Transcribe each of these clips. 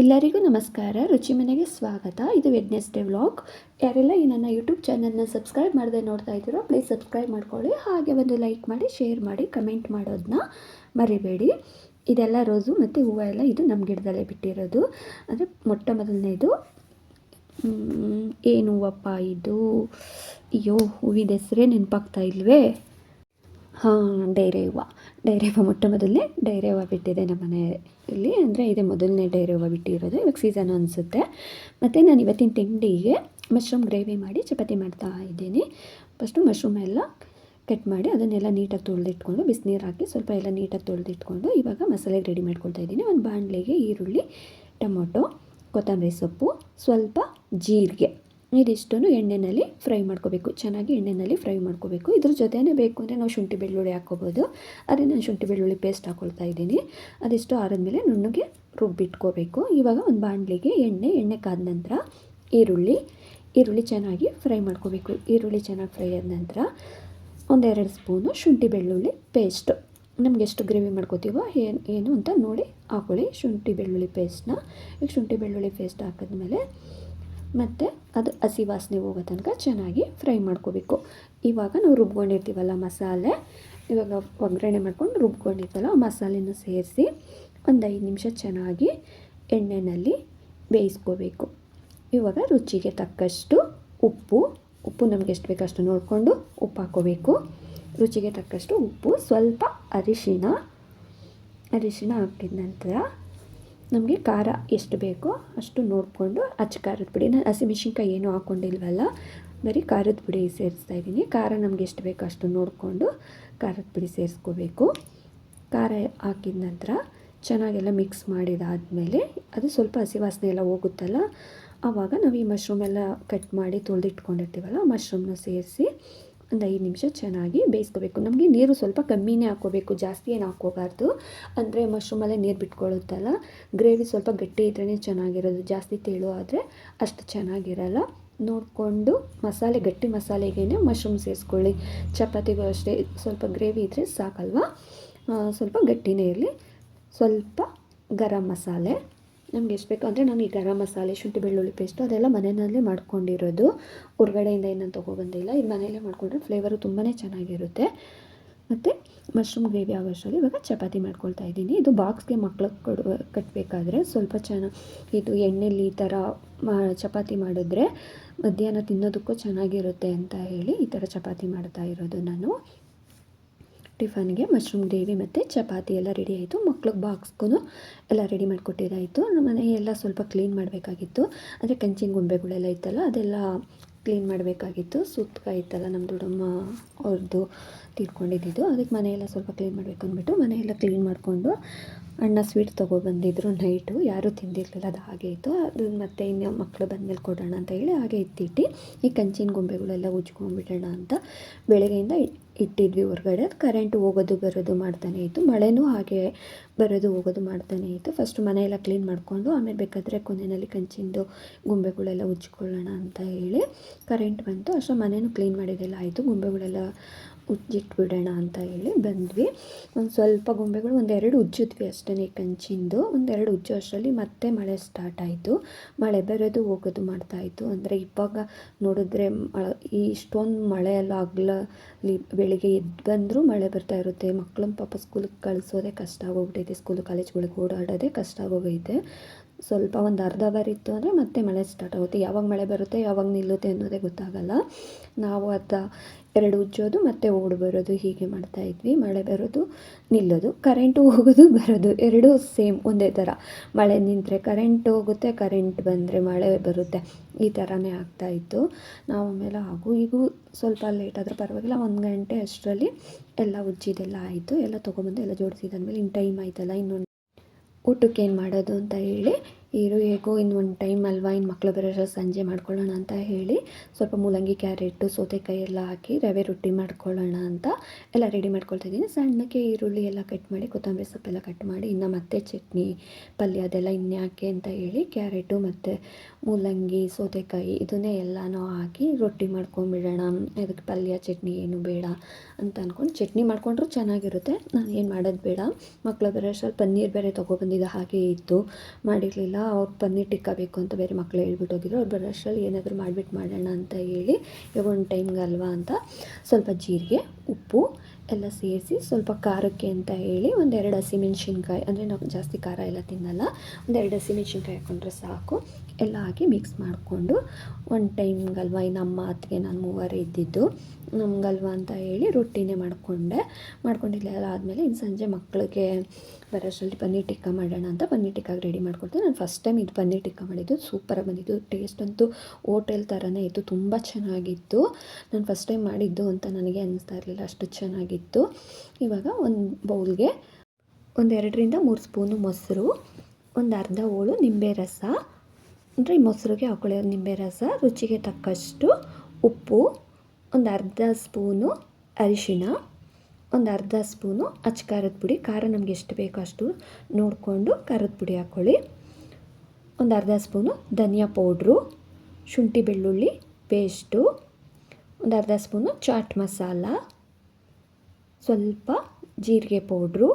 ಎಲ್ಲರಿಗೂ ನಮಸ್ಕಾರ, ರುಚಿ ಮನೆಗೆ ಸ್ವಾಗತ. ಇದು ವೆಡ್ನೆಸ್ಡೇ ವ್ಲಾಗ್ ಯಾರೆಲ್ಲ ಈ ನನ್ನ ಯೂಟ್ಯೂಬ್ ಚಾನಲ್ನ ಸಬ್ಸ್ಕ್ರೈಬ್ ಮಾಡದೆ ನೋಡ್ತಾ ಇದ್ದೀರೋ ಪ್ಲೀಸ್ ಸಬ್ಸ್ಕ್ರೈಬ್ ಮಾಡ್ಕೊಳ್ಳಿ. ಹಾಗೆ ಒಂದು ಲೈಕ್ ಮಾಡಿ ಶೇರ್ ಮಾಡಿ ಕಮೆಂಟ್ ಮಾಡೋದನ್ನ ಮರಿಬೇಡಿ. ಇದೆಲ್ಲ ರೋಸು ಮತ್ತು ಹೂವು ಎಲ್ಲ ಇದು ನಮ್ಮ ಗಿಡದಲ್ಲೇ ಬಿಟ್ಟಿರೋದು. ಅಂದರೆ ಮೊಟ್ಟ ಮೊದಲನೇದು ಏನು ಹೂವಪ್ಪ ಇದು? ಅಯ್ಯೋ ಹೂವಿದ ಹೆಸರೇ ನೆನಪಾಗ್ತಾ ಇಲ್ವೇ? ಹಾಂ ಡೈರೆ ಹೂವು ಡೈರೆ ಹೂವು ಮೊಟ್ಟ ಮೊದಲನೇ ಡೈರೆ ಹೂವು ಬಿಟ್ಟಿದೆ ನಮ್ಮ ಮನೆಯಲ್ಲಿ. ಅಂದರೆ ಇದೆ ಮೊದಲನೇ ಡೈರೆ ಹೂವು ಬಿಟ್ಟಿರೋದು. ಇವಾಗ ಸೀಸನ್ ಅನಿಸುತ್ತೆ. ಮತ್ತು ನಾನು ಇವತ್ತಿನ ತಿಂಡಿಗೆ ಮಶ್ರೂಮ್ ಗ್ರೇವಿ ಮಾಡಿ ಚಪಾತಿ ಮಾಡ್ತಾ ಇದ್ದೀನಿ. ಫಸ್ಟು ಮಶ್ರೂಮ್ ಎಲ್ಲ ಕಟ್ ಮಾಡಿ ಅದನ್ನೆಲ್ಲ ನೀಟಾಗಿ ತೊಳೆದಿಟ್ಕೊಂಡು, ಬಿಸಿನೀರು ಹಾಕಿ ಸ್ವಲ್ಪ ಎಲ್ಲ ನೀಟಾಗಿ ತೊಳೆದಿಟ್ಕೊಂಡು, ಇವಾಗ ಮಸಾಲೆಗೆ ರೆಡಿ ಮಾಡ್ಕೊಳ್ತಾ ಇದ್ದೀನಿ. ಒಂದು ಬಾಣಲೆಗೆ ಈರುಳ್ಳಿ, ಟೊಮೊಟೊ, ಕೊತ್ತಂಬರಿ ಸೊಪ್ಪು, ಸ್ವಲ್ಪ ಜೀರಿಗೆ. ಇದಿಷ್ಟನ್ನು ಎಣ್ಣೆಯಲ್ಲಿ ಫ್ರೈ ಮಾಡ್ಕೋಬೇಕು. ಚೆನ್ನಾಗಿ ಎಣ್ಣೆಯಲ್ಲಿ ಫ್ರೈ ಮಾಡ್ಕೋಬೇಕು. ಇದ್ರ ಜೊತೆನೇ ಬೇಕು ಅಂದರೆ ನಾವು ಶುಂಠಿ ಬೆಳ್ಳುಳ್ಳಿ ಹಾಕ್ಕೋಬೋದು. ಅದೇ ನಾನು ಶುಂಠಿ ಬೆಳ್ಳುಳ್ಳಿ ಪೇಸ್ಟ್ ಹಾಕ್ಕೊಳ್ತಾ ಇದ್ದೀನಿ. ಅದಿಷ್ಟು ಆರಿದ್ಮೇಲೆ ನುಣ್ಣಗೆ ರುಬ್ಬಿಟ್ಕೋಬೇಕು. ಇವಾಗ ಒಂದು ಬಾಣಲಿಗೆ ಎಣ್ಣೆ ಎಣ್ಣೆ ಕಾದ ನಂತರ ಈರುಳ್ಳಿ ಈರುಳ್ಳಿ ಚೆನ್ನಾಗಿ ಫ್ರೈ ಮಾಡ್ಕೋಬೇಕು. ಈರುಳ್ಳಿ ಚೆನ್ನಾಗಿ ಫ್ರೈ ಆದ ನಂತರ ಒಂದೆರಡು ಸ್ಪೂನು ಶುಂಠಿ ಬೆಳ್ಳುಳ್ಳಿ ಪೇಸ್ಟ್ ನಮ್ಗೆ ಎಷ್ಟು ಗ್ರೇವಿ ಮಾಡ್ಕೋತೀವೋ ಏನು ಏನು ಅಂತ ನೋಡಿ ಹಾಕೊಳ್ಳಿ. ಶುಂಠಿ ಬೆಳ್ಳುಳ್ಳಿ ಪೇಸ್ಟ್ನ ಈಗ ಶುಂಠಿ ಬೆಳ್ಳುಳ್ಳಿ ಪೇಸ್ಟ್ ಹಾಕಿದ್ಮೇಲೆ ಮತ್ತು ಅದು ಹಸಿ ವಾಸನೆ ಹೋಗೋ ತನಕ ಚೆನ್ನಾಗಿ ಫ್ರೈ ಮಾಡ್ಕೋಬೇಕು. ಇವಾಗ ನಾವು ರುಬ್ಕೊಂಡಿರ್ತೀವಲ್ಲ ಮಸಾಲೆ, ಇವಾಗ ಒಗ್ಗರಣೆ ಮಾಡ್ಕೊಂಡು ರುಬ್ಕೊಂಡಿರ್ತೀವಲ್ಲ ಮಸಾಲೆನ ಸೇರಿಸಿ ಒಂದು ಐದು ನಿಮಿಷ ಚೆನ್ನಾಗಿ ಎಣ್ಣೆಯಲ್ಲಿ ಬೇಯಿಸ್ಕೋಬೇಕು. ಇವಾಗ ರುಚಿಗೆ ತಕ್ಕಷ್ಟು ಉಪ್ಪು ಉಪ್ಪು ನಮಗೆ ಎಷ್ಟು ಬೇಕೋ ಅಷ್ಟು ನೋಡಿಕೊಂಡು ಉಪ್ಪು ಹಾಕೋಬೇಕು. ರುಚಿಗೆ ತಕ್ಕಷ್ಟು ಉಪ್ಪು, ಸ್ವಲ್ಪ ಅರಿಶಿಣ ಅರಿಶಿಣ ಹಾಕಿದ ನಂತರ ನಮಗೆ ಖಾರ ಎಷ್ಟು ಬೇಕೋ ಅಷ್ಟು ನೋಡಿಕೊಂಡು ಅಚ್ಚ ಖಾರದ ಪುಡಿ. ನಾನು ಹಸಿಮೆಣ್ಸಿನ್ಕಾಯಿ ಏನೂ ಹಾಕ್ಕೊಂಡಿಲ್ವಲ್ಲ ಬರೀ ಖಾರದ ಪುಡಿ ಸೇರಿಸ್ತಾ ಇದ್ದೀನಿ. ಖಾರ ನಮಗೆ ಎಷ್ಟು ಬೇಕೋ ಅಷ್ಟು ನೋಡಿಕೊಂಡು ಖಾರದ ಪುಡಿ ಸೇರಿಸ್ಕೋಬೇಕು. ಖಾರ ಹಾಕಿದ ನಂತರ ಚೆನ್ನಾಗೆಲ್ಲ ಮಿಕ್ಸ್ ಮಾಡಿದಾದಮೇಲೆ ಅದು ಸ್ವಲ್ಪ ಹಸಿ ವಾಸನೆ ಎಲ್ಲ ಹೋಗುತ್ತಲ್ಲ, ಆವಾಗ ನಾವು ಈ ಮಶ್ರೂಮ್ ಎಲ್ಲ ಕಟ್ ಮಾಡಿ ತೊಳೆದಿಟ್ಕೊಂಡಿರ್ತೀವಲ್ಲ ಮಶ್ರೂಮ್ನ ಸೇರಿಸಿ ಒಂದು ಐದು ನಿಮಿಷ ಚೆನ್ನಾಗಿ ಬೇಯಿಸ್ಕೋಬೇಕು. ನಮಗೆ ನೀರು ಸ್ವಲ್ಪ ಕಮ್ಮಿನೇ ಹಾಕೋಬೇಕು ಜಾಸ್ತಿ ಏನು ಹಾಕ್ಕೋಬಾರ್ದು. ಅಂದರೆ ಮಶ್ರೂಮಲ್ಲೇ ನೀರು ಬಿಟ್ಕೊಳ್ಳುತ್ತಲ್ಲ ಗ್ರೇವಿ ಸ್ವಲ್ಪ ಗಟ್ಟಿ ಇದ್ರೇ ಚೆನ್ನಾಗಿರೋದು, ಜಾಸ್ತಿ ತೆಳು ಆದರೆ ಅಷ್ಟು ಚೆನ್ನಾಗಿರಲ್ಲ. ನೋಡಿಕೊಂಡು ಮಸಾಲೆ, ಗಟ್ಟಿ ಮಸಾಲೆಗೇ ಮಶ್ರೂಮ್ ಸೇರಿಸ್ಕೊಳ್ಳಿ. ಚಪಾತಿಗೂ ಅಷ್ಟೇ ಸ್ವಲ್ಪ ಗ್ರೇವಿ ಇದ್ದರೆ ಸಾಕಲ್ವಾ? ಸ್ವಲ್ಪ ಗಟ್ಟಿನೇ ಇರಲಿ. ಸ್ವಲ್ಪ ಗರಂ ಮಸಾಲೆ. ನಮ್ಗೆ ಎಷ್ಟು ಬೇಕು ಅಂದರೆ ನಾನು ಈ ಗರಂ ಮಸಾಲೆ, ಶುಂಠಿ, ಬೆಳ್ಳುಳ್ಳಿ ಪೇಸ್ಟು ಅದೆಲ್ಲ ಮನೆಯಲ್ಲೇ ಮಾಡ್ಕೊಂಡಿರೋದು. ಹೊರಗಡೆಯಿಂದ ಏನಂತ ತೊಗೊಬಂದಿಲ್ಲ. ಇದು ಮನೆಯಲ್ಲೇ ಮಾಡಿಕೊಂಡ್ರೆ ಫ್ಲೇವರು ತುಂಬಾ ಚೆನ್ನಾಗಿರುತ್ತೆ. ಮತ್ತು ಮಶ್ರೂಮ್ ಗ್ರೇವಿ ಆಗೋಷ್ಟರಲ್ಲಿ ಇವಾಗ ಚಪಾತಿ ಮಾಡ್ಕೊಳ್ತಾ ಇದ್ದೀನಿ. ಇದು ಬಾಕ್ಸ್ಗೆ ಮಕ್ಳಿಗೆ ಕೊಡುವ ಕಟ್ಟಬೇಕಾದ್ರೆ ಸ್ವಲ್ಪ ಚೆನ್ನಾಗಿ ಇದು ಎಣ್ಣೆಲಿ ಈ ಥರ ಮಾ, ಚಪಾತಿ ಮಾಡಿದ್ರೆ ಮಧ್ಯಾಹ್ನ ತಿನ್ನೋದಕ್ಕೂ ಚೆನ್ನಾಗಿರುತ್ತೆ ಅಂತ ಹೇಳಿ ಈ ಥರ ಚಪಾತಿ ಮಾಡ್ತಾ ಇರೋದು ನಾನು. ಟಿಫನ್ಗೆ ಮಶ್ರೂಮ್ ಗ್ರೇವಿ ಮತ್ತು ಚಪಾತಿ ಎಲ್ಲ ರೆಡಿ ಆಯಿತು. ಮಕ್ಳಿಗೆ ಬಾಕ್ಸ್ಗೂ ಎಲ್ಲ ರೆಡಿ ಮಾಡಿಕೊಟ್ಟಿದ್ದಾಯಿತು. ನಮ್ಮ ಮನೆ ಎಲ್ಲ ಸ್ವಲ್ಪ ಕ್ಲೀನ್ ಮಾಡಬೇಕಾಗಿತ್ತು. ಅಂದರೆ ಕಂಚಿನ ಗೊಂಬೆಗಳೆಲ್ಲ ಇತ್ತಲ್ಲ, ಅದೆಲ್ಲ ಕ್ಲೀನ್ ಮಾಡಬೇಕಾಗಿತ್ತು. ಸುತ್ತ ಇತ್ತಲ್ಲ ನಮ್ಮ ದೊಡ್ಡಮ್ಮ ಅವ್ರದ್ದು ತೀರ್ಕೊಂಡಿದ್ದು ಅದಕ್ಕೆ ಮನೆಯೆಲ್ಲ ಸ್ವಲ್ಪ ಕ್ಲೀನ್ ಮಾಡಬೇಕು ಅಂದ್ಬಿಟ್ಟು ಮನೆಯೆಲ್ಲ ಕ್ಲೀನ್ ಮಾಡಿಕೊಂಡು ಅಣ್ಣ ಸ್ವೀಟ್ ತೊಗೊಬಂದಿದ್ರು ನೈಟು ಯಾರೂ ತಿಂದಿರಲಿಲ್ಲ, ಅದು ಹಾಗೆ ಇತ್ತು. ಅದು ಮತ್ತೆ ಇನ್ನು ಮಕ್ಕಳು ಬಂದಮೇಲೆ ಕೊಡೋಣ ಅಂತ ಹೇಳಿ ಹಾಗೆ ಇತ್ತಿಟ್ಟು ಈ ಕಂಚಿನ ಗೊಂಬೆಗಳೆಲ್ಲ ಉಜ್ಕೊಂಡ್ಬಿಡೋಣ ಅಂತ ಬೆಳಗ್ಗೆಯಿಂದ ಇಟ್ಟಿದ್ವಿ ಹೊರಗಡೆ. ಕರೆಂಟ್ ಹೋಗೋದು, ಬರೋದು ಮಾಡ್ತಾನೆ ಇತ್ತು. ಮಳೆನೂ ಹಾಗೆ ಬರೋದು, ಹೋಗೋದು ಮಾಡ್ತಾನೆ ಇತ್ತು. ಫಸ್ಟ್ ಮನೆಯೆಲ್ಲ ಕ್ಲೀನ್ ಮಾಡಿಕೊಂಡು ಆಮೇಲೆ ಬೇಕಾದರೆ ಕೊನೆಯಲ್ಲಿ ಕಂಚಿಂದು ಗೊಂಬೆಗಳೆಲ್ಲ ಉಜ್ಕೊಳ್ಳೋಣ ಅಂತ ಹೇಳಿ ಕರೆಂಟ್ ಬಂತು. ಅಷ್ಟು ಮನೆಯೂ ಕ್ಲೀನ್ ಮಾಡಿದ್ದೆಲ್ಲ ಆಯಿತು. ಗೊಂಬೆಗಳೆಲ್ಲ ಉಜ್ಜಿಟ್ಬಿಡೋಣ ಅಂತ ಹೇಳಿ ಬಂದ್ವಿ. ಒಂದು ಸ್ವಲ್ಪ ಗೊಂಬೆಗಳು, ಒಂದೆರಡು ಉಜ್ಜಿದ್ವಿ ಅಷ್ಟೇ ಕಂಚಿಂದು. ಒಂದೆರಡು ಉಜ್ಜೋ ಅಷ್ಟರಲ್ಲಿ ಮತ್ತೆ ಮಳೆ ಸ್ಟಾರ್ಟ್ ಆಯಿತು. ಮಳೆ ಬರೋದು ಹೋಗೋದು ಮಾಡ್ತಾಯಿತ್ತು ಅಂದರೆ ಇವಾಗ ನೋಡಿದ್ರೆ ಈ ಇಷ್ಟೊಂದು ಮಳೆ ಎಲ್ಲ ಆಗಲಿ ಬೆಳಿಗ್ಗೆ ಎದ್ದು ಬಂದರೂ ಮಳೆ ಬರ್ತಾ ಇರುತ್ತೆ. ಮಕ್ಕಳನ್ನ ಪಾಪ ಸ್ಕೂಲಿಗೆ ಕಳಿಸೋದೇ ಕಷ್ಟ ಆಗೋಗ್ಬಿಟ್ಟೈತೆ ಸ್ಕೂಲ್ ಕಾಲೇಜ್ಗಳಿಗೆ ಓಡಾಡೋದೇ ಕಷ್ಟ ಆಗೋಗೈತೆ. ಸ್ವಲ್ಪ ಒಂದು ಅರ್ಧ ಬಾರಿ ಇತ್ತು ಅಂದರೆ ಮತ್ತೆ ಮಳೆ ಸ್ಟಾರ್ಟ್ ಆಗುತ್ತೆ. ಯಾವಾಗ ಮಳೆ ಬರುತ್ತೆ, ಯಾವಾಗ ನಿಲ್ಲುತ್ತೆ ಅನ್ನೋದೇ ಗೊತ್ತಾಗಲ್ಲ. ನಾವು ಅದ ಎರಡು ಉಜ್ಜೋದು ಮತ್ತೆ ಓಡು ಬರೋದು ಹೀಗೆ ಮಾಡ್ತಾ ಇದ್ವಿ. ಮಳೆ ಬರೋದು ನಿಲ್ಲೋದು ಕರೆಂಟು ಹೋಗೋದು ಬರೋದು, ಎರಡೂ ಸೇಮ್ ಒಂದೇ ಥರ ಮಳೆ ನಿಂತರೆ ಕರೆಂಟ್ ಹೋಗುತ್ತೆ ಕರೆಂಟ್ ಬಂದರೆ ಮಳೆ ಬರುತ್ತೆ. ಈ ಥರನೇ ಆಗ್ತಾಯಿತ್ತು ನಾವು ಆಮೇಲೆ ಹಾಗೂ ಈಗೂ ಸ್ವಲ್ಪ ಲೇಟ್ ಆದರೆ ಪರವಾಗಿಲ್ಲ, ಒಂದು ಗಂಟೆ ಅಷ್ಟರಲ್ಲಿ ಎಲ್ಲ ಉಜ್ಜಿದೆಲ್ಲ ಆಯಿತು. ಎಲ್ಲ ತೊಗೊಬಂದು ಎಲ್ಲ ಜೋಡಿಸಿದಾದ್ಮೇಲೆ ಇನ್ನು ಟೈಮ್ ಆಯ್ತಲ್ಲ ಇನ್ನೊಂದು ಊಟಕ್ಕೆ ಏನು ಮಾಡೋದು ಅಂತ ಹೇಳಿ ಇರು, ಹೇಗೋ ಇನ್ನು ಒಂದು ಟೈಮ್ ಅಲ್ವಾ ಇನ್ನು ಮಕ್ಕಳು ಬರೋ ಸಂಜೆ ಮಾಡ್ಕೊಳ್ಳೋಣ ಅಂತ ಹೇಳಿ ಸ್ವಲ್ಪ ಮೂಲಂಗಿ ಕ್ಯಾರೆಟು, ಸೌತೆಕಾಯಿ ಎಲ್ಲ ಹಾಕಿ ರವೆ ರೊಟ್ಟಿ ಮಾಡ್ಕೊಳ್ಳೋಣ ಅಂತ ಎಲ್ಲ ರೆಡಿ ಮಾಡ್ಕೊಳ್ತಾ ಇದ್ದೀನಿ. ಸಣ್ಣಕ್ಕೆ ಈರುಳ್ಳಿ ಎಲ್ಲ ಕಟ್ ಮಾಡಿ, ಕೊತ್ತಂಬರಿ ಸೊಪ್ಪೆಲ್ಲ ಕಟ್ ಮಾಡಿ, ಇನ್ನು ಮತ್ತೆ ಚಟ್ನಿ, ಪಲ್ಯ ಅದೆಲ್ಲ ಇನ್ಯಾಕೆ ಅಂತ ಹೇಳಿ ಕ್ಯಾರೆಟು ಮತ್ತು ಮೂಲಂಗಿ, ಸೌತೆಕಾಯಿ ಇದನ್ನೇ ಎಲ್ಲನೂ ಹಾಕಿ ರೊಟ್ಟಿ ಮಾಡ್ಕೊಂಬಿಡೋಣ. ಅದಕ್ಕೆ ಪಲ್ಯ, ಚಟ್ನಿ ಏನು ಬೇಡ ಅಂತ ಅಂದ್ಕೊಂಡು ಚಟ್ನಿ ಮಾಡ್ಕೊಂಡ್ರೂ ಚೆನ್ನಾಗಿರುತ್ತೆ. ನಾನು ಏನು ಮಾಡೋದು ಬೇಡ. ಮಕ್ಕಳು ಬರೋ ಅಷ್ಟ್ರಲ್ಲಿ ಪನ್ನೀರ್ ಬೇರೆ ತೊಗೊಬಂದಿದ್ದೆ ಹಾಗೆ ಇತ್ತು. ಮಾಡಿರಲಿಲ್ಲ. ಅವ್ರು ಪನ್ನೀರ್ ಟಿಕ್ಕ ಬೇಕು ಅಂತ ಬೇರೆ ಮಕ್ಕಳು ಹೇಳ್ಬಿಟ್ಟು ಹೋಗಿದ್ರು. ಅವ್ರು ಬರೋಷ್ಟರಲ್ಲಿ ಏನಾದರೂ ಮಾಡಿಬಿಟ್ಟು ಮಾಡೋಣ ಅಂತ ಹೇಳಿ ಇವಾಗ ಒಂದು ಟೈಮ್ಗೆ ಅಲ್ವಾ ಅಂತ ಸ್ವಲ್ಪ ಜೀರಿಗೆ, ಉಪ್ಪು ಎಲ್ಲ ಸೇರಿಸಿ ಸ್ವಲ್ಪ ಖಾರಕ್ಕೆ ಅಂತ ಹೇಳಿ ಒಂದೆರಡು ಹಸಿಮೆಣ್ಸಿನ್ಕಾಯಿ ಅಂದರೆ ನಾವು ಜಾಸ್ತಿ ಖಾರ ಎಲ್ಲ ತಿನ್ನಲ್ಲ. ಒಂದೆರಡು ಹಸಿಮೆಣ್ಸಿನ್ಕಾಯಿ ಹಾಕ್ಕೊಂಡ್ರೆ ಸಾಕು. ಎಲ್ಲ ಹಾಕಿ ಮಿಕ್ಸ್ ಮಾಡಿಕೊಂಡು ಒಂದು ಟೈಮ್ಗಲ್ವ ಇನ್ನು ಅಮ್ಮ ಅತ್ತಿಗೆ ನಾನು ಮೂವರೇ ಇದ್ದಿದ್ದು ನಮ್ಗಲ್ವಾ ಅಂತ ಹೇಳಿ ರೊಟ್ಟಿನೇ ಮಾಡಿಕೊಂಡೆ. ಮಾಡ್ಕೊಂಡಿಲ್ಲ ಆದಮೇಲೆ ಇನ್ನು ಸಂಜೆ ಮಕ್ಕಳಿಗೆ ಬರೋಷ್ಟರಲ್ಲಿ ಪನ್ನೀರ್ ಟಿಕ್ಕ ಮಾಡೋಣ ಅಂತ ಪನ್ನೀರ್ ಟಿಕ್ಕಾಗಿ ರೆಡಿ ಮಾಡ್ಕೊಡ್ತೀನಿ. ನಾನು ಫಸ್ಟ್ ಟೈಮ್ ಇದು ಪನ್ನೀರ್ ಟಿಕ್ಕ ಮಾಡಿದ್ದು. ಸೂಪರಾಗಿ ಬಂದಿದ್ದು ಟೇಸ್ಟ್ ಅಂತೂ ಹೋಟೆಲ್ ಥರನೇ ಇತ್ತು. ತುಂಬ ಚೆನ್ನಾಗಿತ್ತು. ನಾನು ಫಸ್ಟ್ ಟೈಮ್ ಮಾಡಿದ್ದು ಅಂತ ನನಗೆ ಅನ್ನಿಸ್ತಾ ಇರಲಿಲ್ಲ ಅಷ್ಟು ಚೆನ್ನಾಗಿತ್ತು. ಇವಾಗ ಒಂದು ಬೌಲ್ಗೆ ಒಂದೆರಡರಿಂದ ಮೂರು ಸ್ಪೂನು ಮೊಸರು, ಒಂದು ಅರ್ಧ ಹೋಳು ನಿಂಬೆ ರಸ. ಅಂದರೆ ಮೊಸರಿಗೆ ಹಾಕೊಳ್ಳೋ ನಿಂಬೆ ರಸ, ರುಚಿಗೆ ತಕ್ಕಷ್ಟು ಉಪ್ಪು, ಒಂದು ಅರ್ಧ ಸ್ಪೂನು ಅರಿಶಿಣ ಒಂದು ಅರ್ಧ ಸ್ಪೂನು ಅಚ್ಚ ಖಾರದ ಪುಡಿ, ಖಾರ ನಮಗೆ ಎಷ್ಟು ಬೇಕೋ ಅಷ್ಟು ನೋಡಿಕೊಂಡು ಖಾರದ ಪುಡಿ ಹಾಕ್ಕೊಳ್ಳಿ. ಒಂದು ಅರ್ಧ ಸ್ಪೂನು ಧನಿಯಾ ಪೌಡ್ರು, ಶುಂಠಿ ಬೆಳ್ಳುಳ್ಳಿ ಪೇಸ್ಟು, ಒಂದು ಅರ್ಧ ಸ್ಪೂನು ಚಾಟ್ ಮಸಾಲ, ಸ್ವಲ್ಪ ಜೀರಿಗೆ ಪೌಡ್ರು.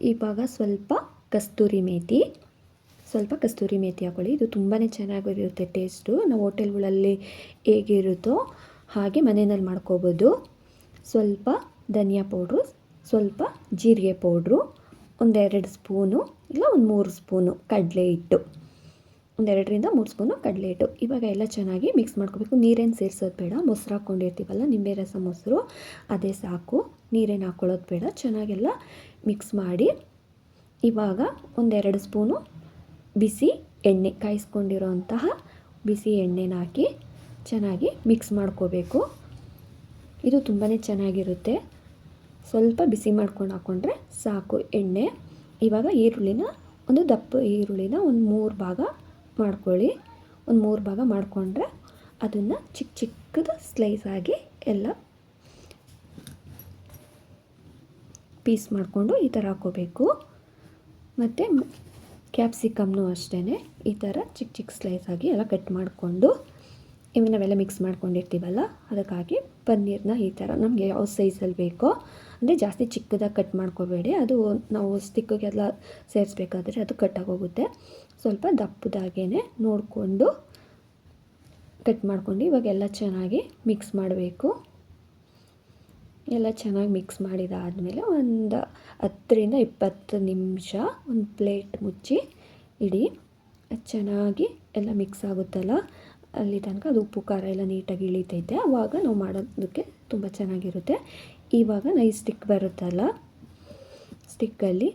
ಇವಾಗ ಸ್ವಲ್ಪ ಕಸ್ತೂರಿ ಮೇತಿ, ಸ್ವಲ್ಪ ಕಸ್ತೂರಿ ಮೇತಿ ಹಾಕೊಳ್ಳಿ ಇದು ತುಂಬಾ ಚೆನ್ನಾಗಿರುತ್ತೆ ಟೇಸ್ಟು. ನಾವು ಹೋಟೆಲ್ಗಳಲ್ಲಿ ಹೇಗಿರುತ್ತೋ ಹಾಗೆ ಮನೆಯಲ್ಲಿ ಮಾಡ್ಕೋಬೋದು. ಸ್ವಲ್ಪ ಧನಿಯಾ ಪೌಡ್ರು, ಸ್ವಲ್ಪ ಜೀರಿಗೆ ಪೌಡ್ರು, ಒಂದೆರಡು ಸ್ಪೂನು ಇಲ್ಲ ಒಂದು ಮೂರು ಸ್ಪೂನು ಕಡಲೆ ಹಿಟ್ಟು. ಒಂದೆರಡರಿಂದ ಮೂರು ಸ್ಪೂನು ಕಡಲೆ ಹಿಟ್ಟು. ಇವಾಗ ಎಲ್ಲ ಚೆನ್ನಾಗಿ ಮಿಕ್ಸ್ ಮಾಡ್ಕೋಬೇಕು. ನೀರೇನು ಸೇರಿಸೋದು ಬೇಡ. ಮೊಸರು ಹಾಕ್ಕೊಂಡಿರ್ತೀವಲ್ಲ ನಿಂಬೆ ರಸ ಮೊಸರು, ಅದೇ ಸಾಕು. ನೀರೇನು ಹಾಕ್ಕೊಳ್ಳೋದು ಬೇಡ. ಚೆನ್ನಾಗೆಲ್ಲ ಮಿಕ್ಸ್ ಮಾಡಿ ಇವಾಗ ಒಂದೆರಡು ಸ್ಪೂನು ಬಿಸಿ ಎಣ್ಣೆ ಕಾಯಿಸ್ಕೊಂಡಿರೋ ಅಂತಹ ಬಿಸಿ ಎಣ್ಣೆನ ಹಾಕಿ ಚೆನ್ನಾಗಿ ಮಿಕ್ಸ್ ಮಾಡ್ಕೋಬೇಕು. ಇದು ತುಂಬಾ ಚೆನ್ನಾಗಿರುತ್ತೆ. ಸ್ವಲ್ಪ ಬಿಸಿ ಮಾಡ್ಕೊಂಡು ಹಾಕ್ಕೊಂಡ್ರೆ ಸಾಕು ಎಣ್ಣೆ. ಇವಾಗ ಈರುಳ್ಳಿನ ಒಂದು ದಪ್ಪ ಈರುಳ್ಳಿನ ಒಂದು ಮೂರು ಭಾಗ ಮಾಡ್ಕೊಳ್ಳಿ. ಒಂದು ಮೂರು ಭಾಗ ಮಾಡಿಕೊಂಡ್ರೆ ಅದನ್ನು ಚಿಕ್ಕ ಚಿಕ್ಕದು ಸ್ಲೈಸ್ ಆಗಿ ಎಲ್ಲ ಪೀಸ್ ಮಾಡಿಕೊಂಡು ಈ ಥರ ಹಾಕೋಬೇಕು. ಮತ್ತು ಕ್ಯಾಪ್ಸಿಕಮ್ನು ಅಷ್ಟೇ ಈ ಥರ ಚಿಕ್ಕ ಚಿಕ್ಕ ಸ್ಲೈಸ್ ಆಗಿ ಎಲ್ಲ ಕಟ್ ಮಾಡಿಕೊಂಡು ಇವಾಗ ನಾವೆಲ್ಲ ಮಿಕ್ಸ್ ಮಾಡ್ಕೊಂಡಿರ್ತೀವಲ್ಲ, ಅದಕ್ಕಾಗಿ ಪನ್ನೀರನ್ನ ಈ ಥರ ನಮಗೆ ಯಾವ ಸೈಜಲ್ಲಿ ಬೇಕೋ, ಅಂದರೆ ಜಾಸ್ತಿ ಚಿಕ್ಕದಾಗಿ ಕಟ್ ಮಾಡ್ಕೋಬೇಡಿ. ಅದು ನಾವು ಸ್ಟಿಕ್ಕಿಗೆಲ್ಲ ಸೇರಿಸ್ಬೇಕಾದ್ರೆ ಅದು ಕಟ್ಟಾಗೋಗುತ್ತೆ ಸ್ವಲ್ಪ ದಪ್ಪದಾಗೇ ನೋಡಿಕೊಂಡು ಕಟ್ ಮಾಡ್ಕೊಂಡು ಇವಾಗ ಎಲ್ಲ ಚೆನ್ನಾಗಿ ಮಿಕ್ಸ್ ಮಾಡಬೇಕು. ಎಲ್ಲ ಚೆನ್ನಾಗಿ ಮಿಕ್ಸ್ ಮಾಡಿದಾದಮೇಲೆ ಒಂದು ಹತ್ತರಿಂದ ಇಪ್ಪತ್ತು ನಿಮಿಷ ಒಂದು ಪ್ಲೇಟ್ ಮುಚ್ಚಿ, ಇಡಿ ಚೆನ್ನಾಗಿ ಎಲ್ಲ ಮಿಕ್ಸ್ ಆಗುತ್ತಲ್ಲ? ಅಲ್ಲಿ ತನಕ ಅದು ಉಪ್ಪು, ಖಾರ ಎಲ್ಲ ನೀಟಾಗಿ ಇಳಿತೈತೆ. ಆವಾಗ ನಾವು ಮಾಡೋದಕ್ಕೆ ತುಂಬ ಚೆನ್ನಾಗಿರುತ್ತೆ. ಇವಾಗ ನೈ ಸ್ಟಿಕ್ ಬರುತ್ತಲ್ಲ ಸ್ಟಿಕ್ಕಲ್ಲಿ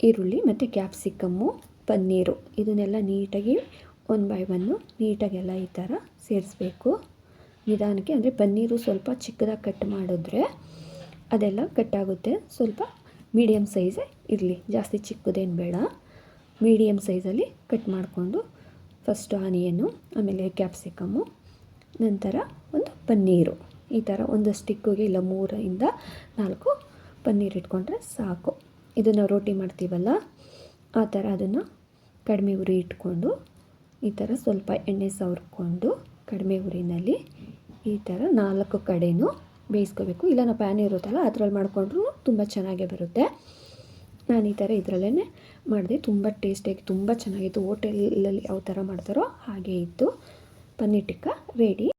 ಈರುಳ್ಳಿ ಮತ್ತು ಕ್ಯಾಪ್ಸಿಕಮ್ಮು ಪನ್ನೀರು ಇದನ್ನೆಲ್ಲ ನೀಟಾಗಿ ಒನ್ ಬೈ ಒನ್ನು ನೀಟಾಗೆಲ್ಲ ಈ ಥರ ಸೇರಿಸ್ಬೇಕು. ನಿಧಾನಕ್ಕೆ ಅಂದರೆ ಪನ್ನೀರು ಸ್ವಲ್ಪ ಚಿಕ್ಕದಾಗಿ ಕಟ್ ಮಾಡಿದ್ರೆ ಅದೆಲ್ಲ ಕಟ್ಟಾಗುತ್ತೆ ಸ್ವಲ್ಪ ಮೀಡಿಯಮ್ ಸೈಜೇ ಇರಲಿ. ಜಾಸ್ತಿ ಚಿಕ್ಕದೇನು ಬೇಡ. ಮೀಡಿಯಮ್ ಸೈಜಲ್ಲಿ ಕಟ್ ಮಾಡಿಕೊಂಡು ಫಸ್ಟು ಆನಿಯನ್ನು ಆಮೇಲೆ ಕ್ಯಾಪ್ಸಿಕಮ್ಮು ನಂತರ ಒಂದು ಪನ್ನೀರು. ಈ ಥರ ಒಂದು ಸ್ಟಿಕ್ಕಿಗೆ ಇಲ್ಲ ಮೂರರಿಂದ ನಾಲ್ಕು ಪನ್ನೀರ್ ಇಟ್ಕೊಂಡ್ರೆ ಸಾಕು. ಇದನ್ನು ರೋಟಿ ಮಾಡ್ತೀವಲ್ಲ, ಆ ಥರ ಅದನ್ನು ಕಡಿಮೆ ಉರಿ ಇಟ್ಕೊಂಡು, ಈ ಥರ ಸ್ವಲ್ಪ ಎಣ್ಣೆ ಸವರ್ಕೊಂಡು ಕಡಿಮೆ ಉರಿನಲ್ಲಿ ಈ ಥರ ನಾಲ್ಕು ಕಡೆಯೂ ಬೇಯಿಸ್ಕೋಬೇಕು. ಇಲ್ಲ ನಾವು ಪ್ಯಾನ್ ಇರುತ್ತಲ್ಲ, ಅದರಲ್ಲಿ ಮಾಡಿಕೊಂಡ್ರೂ ತುಂಬ ಚೆನ್ನಾಗೇ ಬರುತ್ತೆ. ನಾನು ಈ ಥರ ಇದರಲ್ಲೇ ಮಾಡಿದೆ. ತುಂಬ ಟೇಸ್ಟಿಯಾಗಿ ತುಂಬ ಚೆನ್ನಾಗಿತ್ತು. ಹೋಟೆಲಲ್ಲಿ ಯಾವ ಥರ ಮಾಡ್ತಾರೋ ಹಾಗೆ ಇತ್ತು. ಪನ್ನೀರ್ ಟಿಕ್ಕ ರೆಡಿ.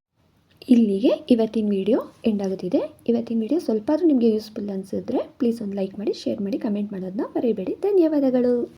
ಇಲ್ಲಿಗೆ ಇವತ್ತಿನ ವಿಡಿಯೋ ಎಂಡ್ ಆಗುತ್ತಿದೆ. ಇವತ್ತಿನ ವಿಡಿಯೋ ಸ್ವಲ್ಪ ಆದರೂ ನಿಮಗೆ ಯೂಸ್ಫುಲ್ ಅನಿಸಿದ್ರೆ ಪ್ಲೀಸ್ ಒಂದು ಲೈಕ್ ಮಾಡಿ, ಶೇರ್ ಮಾಡಿ, ಕಮೆಂಟ್ ಮಾಡೋದನ್ನ ಮರಿಬೇಡಿ. ಧನ್ಯವಾದಗಳು.